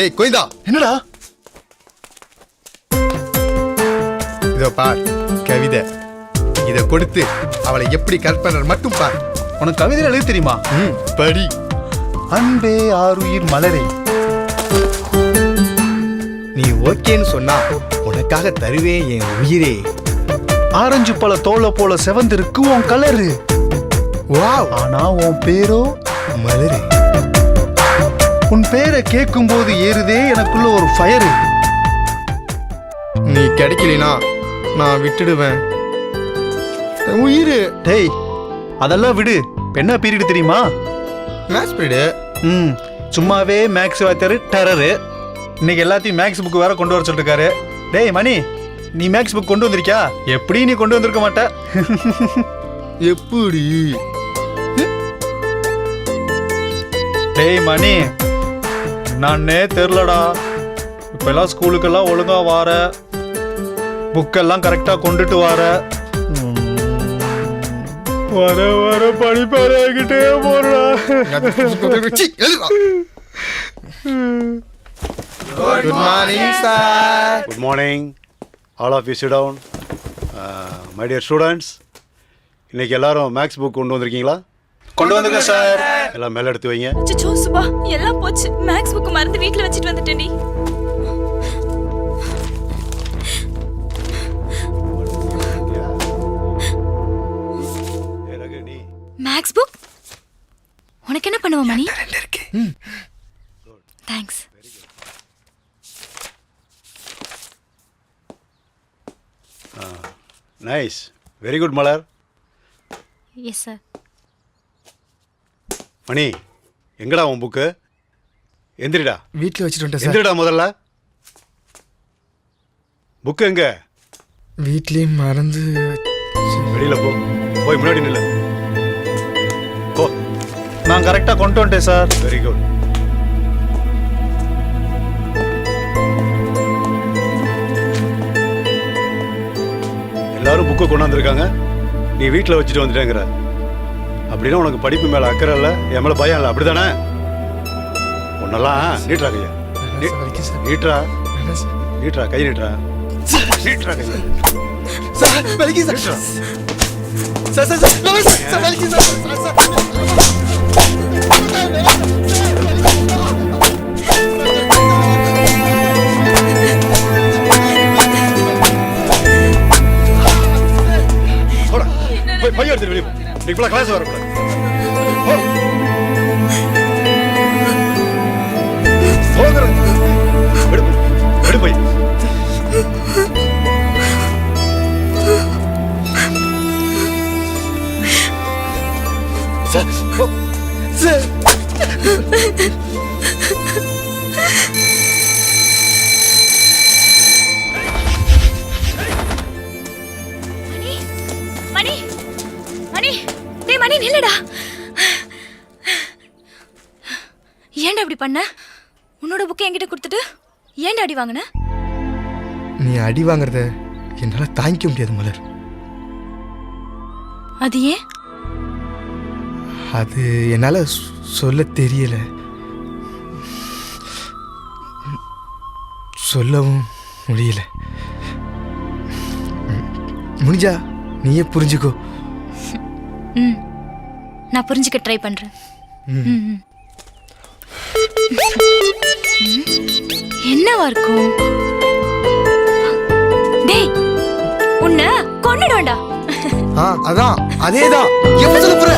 ஏய் கோயிந்தா என்னடா? இதோ பார் கவிதை. இத கொடுத்து அவளை எப்படி கற்பனை மட்டும் பார். உனக்கு கவிதை எழுத தெரியுமா? ம். படி. அன்பே ஆருயிர் மலரே. நீ ஓகேன்னு சொன்னா உனக்காக தருவேன் என் உயிரே. ஆரஞ்சு பழ தோலை போல செவந்திருக்கு உன் கலரு. வாவ். ஆனா உன் பேரோ மலரே. உன் பேரை கேட்கும் போது ஏறுதே எனக்குள்ள ஒரு ஃபயரு நீ கிடைக்கலனா நான் விட்டுடுவேன். உயிர் டேய் அதெல்லாம் விடு. என்ன பீரியட் தெரியுமா? மேட்ச் பீரியடு ம் சும்மாவே மேக்ஸ் வாத்தியாரு டெரரு இன்னைக்கு எல்லாத்தையும் மேக்ஸ் புக் வேற கொண்டு வர சொல்லிருக்காரு டேய் மணி நீ மேக்ஸ் புக் கொண்டு வந்திருக்கியா? எப்படி நீ கொண்டு வந்திருக்க மாட்ட? எப்படி? டேய் மணி. நானே தெரிலடா இப்ப எல்லாம் ஸ்கூலுக்கெல்லாம் ஒழுங்கா வார புக்கெல்லாம் கரெக்டா கொண்டுட்டு வார ம், வர வர படிப்பாராகிட்டே போறா சீ, morning, sir. Good morning. All of you sit down. Uh, my dear students, இன்னைக்கு எல்லாரும் மேக்ஸ் புக் கொண்டு வந்திருக்கீங்களா கொண்டு வந்துருங்க சார். எல்லாம் மேலே எடுத்து வைங்க. அச்சோ சுபா எல்லாம் போச்சு. மேக்ஸ் புக் மறந்து வீட்ல வச்சுட்டு வந்துட்டேன்டி மேக்ஸ் புக்? உனக்கு என்ன பண்ணுவ Mani? Thanks nice very good Malar. Yes sir Mani எங்கடா உன் புக்கு எந்திரிடா. வீட்ல வச்சுட்டு வந்துட்டேன் சார். எந்திரிடா முதல்ல. புக்கு எங்க? வீட்லயும் மறந்து வெளியில போ. போய் முன்னாடி நில்லு. போ. நான் கரெக்டா கொண்டு வந்துட்டேன் சார். வெரி குட் எல்லாரும் புக்கை கொண்டாந்துருக்காங்க நீ வீட்டில் வச்சுட்டு வந்துட்டேங்கிற. அப்படின்னா உனக்கு படிப்பு மேலே அக்கறை இல்லை என் மேலே பயம் இல்லை அப்படிதானே உன்னெல்லாம் நீட்ரா கையா. நீட்ரா. நீட்ரா கை நீட்ரா நீட்ரா கையா சார், வலிக்குது sir. Sir, sir. Sir, sir. இப்பெல்லாம் கிளாஸ் வரக்கூடாது போ. போகிறேன். Sir, sir. மணி நில்லுடா. ஏன்டா இப்படி பண்ண? உன்னோட புக்கை என்கிட்ட கொடுத்துட்டு ஏன்டா அடி வாங்கின? நீ அடி வாங்குறத என்னால தாங்கிக்க முடியாது மலர். அது ஏன்? அது என்னால சொல்ல தெரியல. சொல்லவும் முடியல. முடிஞ்சா நீயே புரிஞ்சுக்கோ. ம். நான் புரிஞ்சுக்க ட்ரை பண்றேன். என்னவா இருக்கும் டேய் உன்னை கொன்னுடுவேன்டா. ஆ அதான் அதேதான். எப்ப சொல்ல போற?